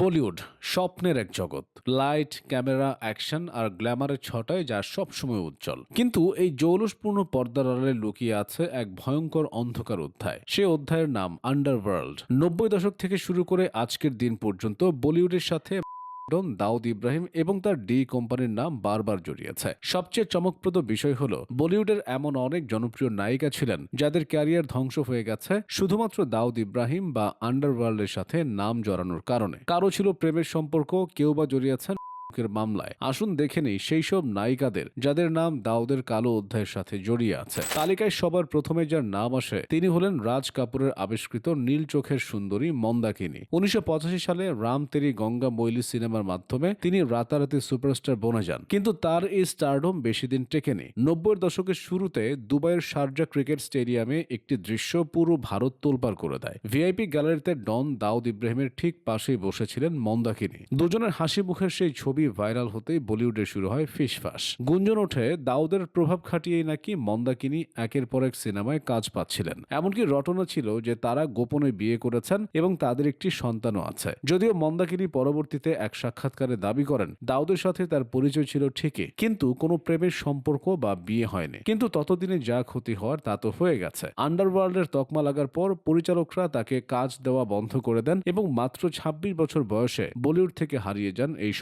বলিউড স্বপ্নের এক জগৎ। লাইট, ক্যামেরা, অ্যাকশন আর গ্ল্যামারের ছটায় যা সবসময় উজ্জ্বল। কিন্তু এই জৌলসপূর্ণ পর্দার আড়ালে লুকিয়ে আছে এক ভয়ঙ্কর অন্ধকার অধ্যায়। সে অধ্যায়ের নাম আন্ডারওয়ার্ল্ড নব্বই দশক থেকে শুরু করে আজকের দিন পর্যন্ত বলিউডের সাথে ডন দাউদ ইব্রাহিম এবং তার ডি কোম্পানির নাম বারবার জড়িয়েছে। সবচেয়ে চমকপ্রদ বিষয় হল, বলিউডের এমন অনেক জনপ্রিয় নায়িকা ছিলেন যাদের ক্যারিয়ার ধ্বংস হয়ে গেছে শুধুমাত্র দাউদ ইব্রাহিম বা আন্ডারওয়ার্ল্ডের সাথে নাম জড়ানোর কারণে। কারও ছিল প্রেমের সম্পর্ক, কেউ বা জড়িয়েছেন এর মামলায়। আসুন দেখে নেই সেই সব নায়িকাদের, যাদের নাম দাউদের কালো অধ্যায়ের সাথে জড়িয়ে আছে। তালিকায় সবার প্রথমে যার নাম আসে, তিনি হলেন রাজ কাপুরের আবিষ্কৃত নীল চোখের সুন্দরী মন্দাকিনী। উনিশশো সালে রাম তেরি গঙ্গা মৈলি সিনেমার মাধ্যমে তিনি রাতারাতি সুপারস্টার বনে যান। কিন্তু তার এই স্টারডম বেশি দিন টেকেনি। নব্বই দশকের শুরুতে দুবাইয়ের শারজা ক্রিকেট স্টেডিয়ামে একটি দৃশ্য পুরো ভারত তোলপাড় করে দেয়। ভিআইপি গ্যালারিতে ডন দাউদ ইব্রাহিমের ঠিক পাশেই বসেছিলেন মন্দাকিনী। দুজনের হাসি মুখের সেই ছবি ভাইরাল হতেই বলিউডে শুরু হয় ফিসফাস গুঞ্জন ওঠে, দাউদের প্রভাব খাটিয়েই নাকি মন্দাকিনী একের পর এক সিনেমায় কাজ পাচ্ছিলেন। এমনকি রটনা ছিল যে তারা গোপনে বিয়ে করেছেন এবং তাদের একটি সন্তানও আছে। যদিও মন্দাকিনী পরবর্তীতে এক সাক্ষাৎকারে দাবি করেন, দাউদের সাথে তার পরিচয় ছিল ঠিকই, কিন্তু কোনো প্রেমের সম্পর্ক বা বিয়ে হয়নি। কিন্তু ততদিনে যা ক্ষতি হওয়ার তা তো হয়ে গেছে। আন্ডারওয়ার্ল্ডের তকমা লাগার পর পরিচালকরা তাকে কাজ দেওয়া বন্ধ করে দেন এবং মাত্র ২৬ বছর বয়সে বলিউড থেকে হারিয়ে যান এই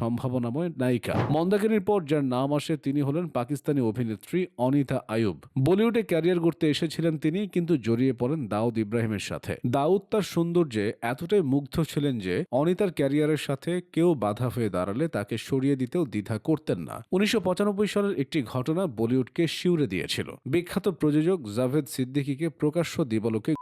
সম্ভাবনাময় নায়িকা। মন্দাকিনীর পর যার নাম আসে, তিনি হলেন পাকিস্তানি অভিনেত্রী অনিতা আয়ুব। বলিউডে ক্যারিয়ার করতে এসেছিলেন তিনি, কিন্তু জড়িয়ে পড়েন দাউদ ইব্রাহিমের সাথে। দাউদ তার সৌন্দর্যে এতটাই মুগ্ধ ছিলেন যে, অনিতার ক্যারিয়ারের সাথে কেউ বাধা হয়ে দাঁড়ালে তাকে সরিয়ে দিতেও দ্বিধা করতেন না। উনিশশো পঁচানব্বই সালের একটি ঘটনা বলিউডকে শিউরে দিয়েছিল। বিখ্যাত প্রযোজক জাভেদ সিদ্দিকীকে প্রকাশ্য দিবলোকে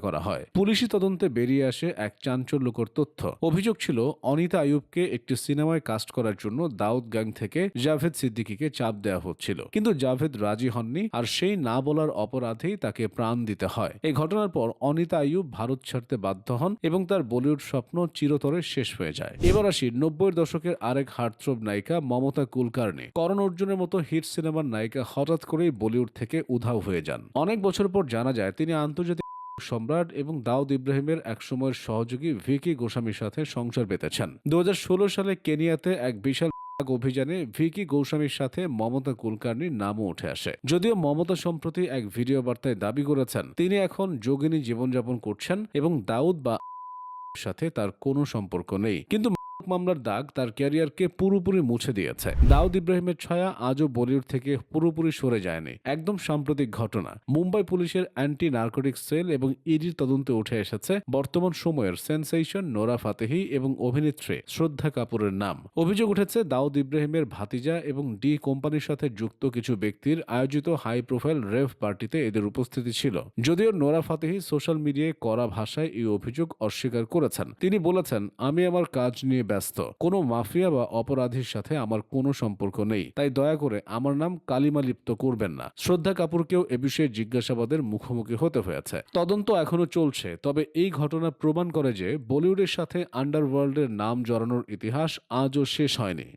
করা হয়। পুলিশি তদন্তে বেরিয়ে আসে এক চাঞ্চল্যকর তথ্য। অভিযোগ ছিল, অনিতা আয়ুবকে একটি সিনেমায় কাস্ট করার জন্য দাউদ গ্যাং থেকে জাভেদ সিদ্দিকীকে চাপ দেওয়া হচ্ছিল। কিন্তু জাভেদ রাজি হননি, আর সেই না বলার অপরাধেই তাকে প্রাণ দিতে হয়। এই ঘটনার পর অনিতা আয়ুব ভারত ছাড়তে বাধ্য হন এবং তার বলিউড স্বপ্ন চিরতরে শেষ হয়ে যায়। এবার আসি নব্বই দশকের আরেক হার্টথ্রোব নায়িকা মমতা কুলকার্নি। করণ অর্জুনের মতো হিট সিনেমার নায়িকা হঠাৎ করেই বলিউড থেকে উধাও হয়ে যান। অনেক বছর পর জানা যায়, তিনি আন্তর্জাতিক সম্রাট এবং দাউদ ইব্রাহিমের একসময়ের সহযোগী ভিকি গোস্বামীর সাথে সংসার পেতেছেন দু সালে কেনিয়াতে এক বিশাল অভিযানে ভিকি গোস্বামীর সাথে মমতা কুলকার্নির নামও উঠে আসে। যদিও মমতা সম্প্রতি এক ভিডিও বার্তায় দাবি করেছেন, তিনি এখন যোগিনী জীবনযাপন করছেন এবং দাউদ বা সাথে তার কোনো সম্পর্ক নেই। কিন্তু মামলার দাগ তার ক্যারিয়ারকে পুরোপুরি মুছে দিয়েছে। দাউদ ইব্রাহিমের ছায়া আজও বলিউড থেকে পুরোপুরি সরে যায়নি। একদম সাম্প্রতিক ঘটনা। মুম্বাই পুলিশের অ্যান্টি নার্কোটিক সেল এবং ইডির তদন্তে উঠে এসেছে বর্তমান সময়ের সেন্সেশন নোরা ফাতেহি এবং অভিনেত্রী শ্রদ্ধা কাপুরের নাম। অভিযোগ উঠেছে, দাউদ ইব্রাহিমের ভাতিজা এবং ডি কোম্পানির সাথে যুক্ত কিছু ব্যক্তির আয়োজিত হাই প্রোফাইল রেভ পার্টিতে এদের উপস্থিতি ছিল। যদিও নোরা ফাতেহি সোশ্যাল মিডিয়ায় কড়া ভাষায় এই অভিযোগ অস্বীকার করেছেন। তিনি বলেছেন, আমি আমার কাজ নিয়ে ব্যস্ত। কোনো মাফিয়া বা অপরাধীর সাথে আমার কোনো সম্পর্ক নেই। তাই দয়া করে আমার নাম কালিমা লিপ্ত করবেন না। শ্রদ্ধা কাপুরকেও এ বিষয়ে জিজ্ঞাসাবাদের মুখোমুখি হতে হয়েছে। তদন্ত এখনও চলছে, তবে এই ঘটনা প্রমাণ করে যে বলিউডের সাথে আন্ডারওয়ার্ল্ডের নাম জড়ানোর ইতিহাস আজও শেষ হয়নি।